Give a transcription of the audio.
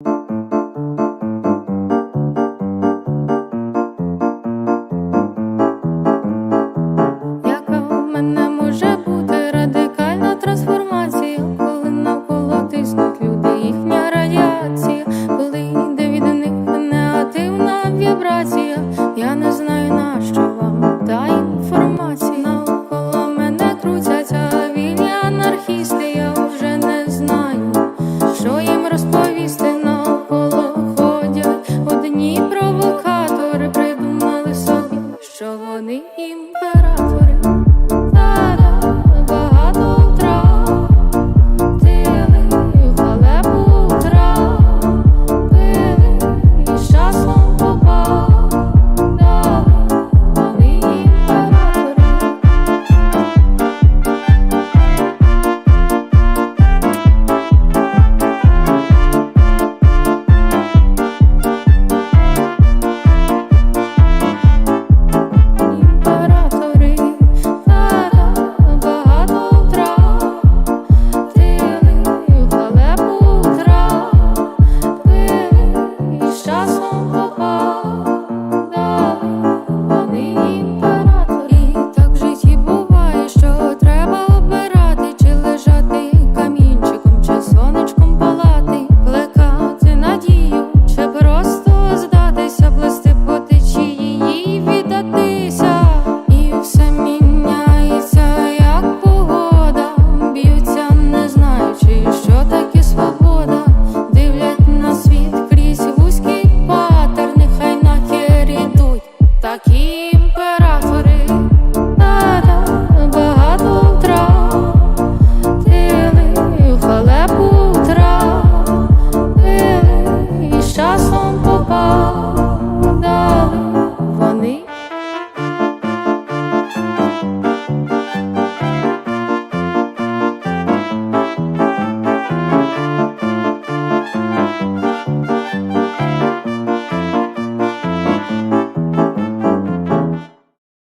Яка в мене може бути радикальна трансформація, коли навколо тиснуть люди, їхня радіація, коли йде від них негативна вібрація, я не знаю. що вони імператори. раз.